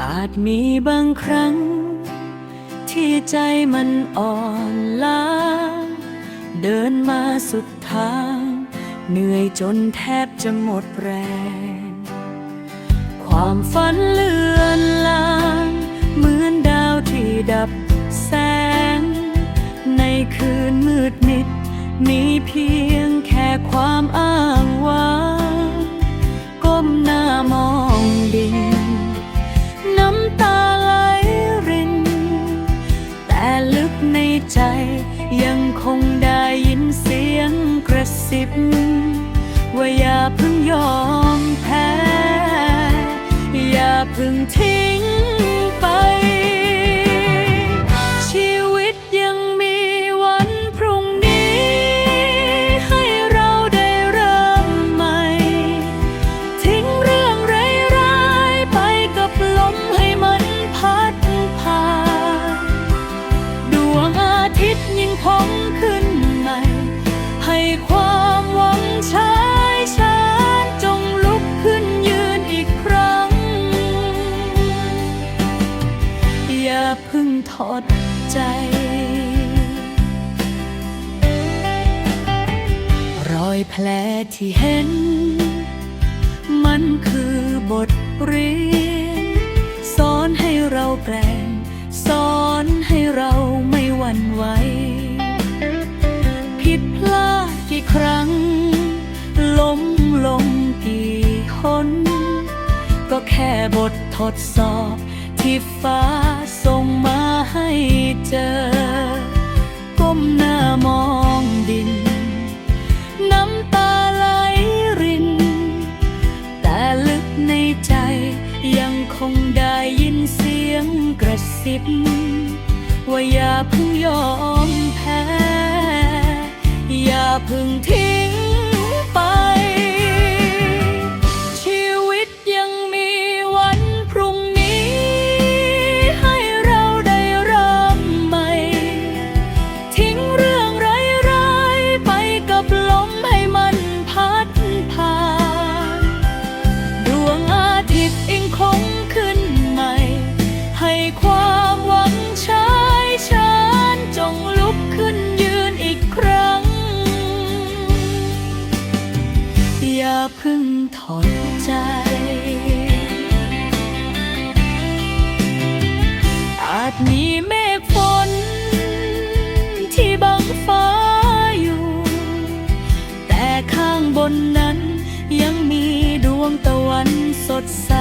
อาจมีบางครั้ง ที่ใจมันอ่อนล้า เดินมาสุดทาง เหนื่อยจนแทบจะหมดแรง ความฝันเลือนลาง เหมือนดาวที่ดับแสง ในคืนมืดมิด มีเพียงแค่ความอ้างว้างิบ ว่าอย่าเพิ่งยอมแพ้ อย่าเพิ่งทิ้ง พึ่งถอดใจ รอยแผลที่เห็น มันคือบทเรียน สอนให้เราแกร่งสอนให้เราไม่หวั่นไหว ผิดพลาดกี่ครั้ง ล้มลงกี่คนก็แค่บททดสอบที่ฟ้า ว่าอย่าเพิ่งยอมแพ้ อย่าเพิ่งทิ้งไป อาพึ่งถอนใจอาจมีเมฆฝน ที่บังฟ้าอยู่ แต่ข้างบนนั้นยังมีดวงตะวันสดใส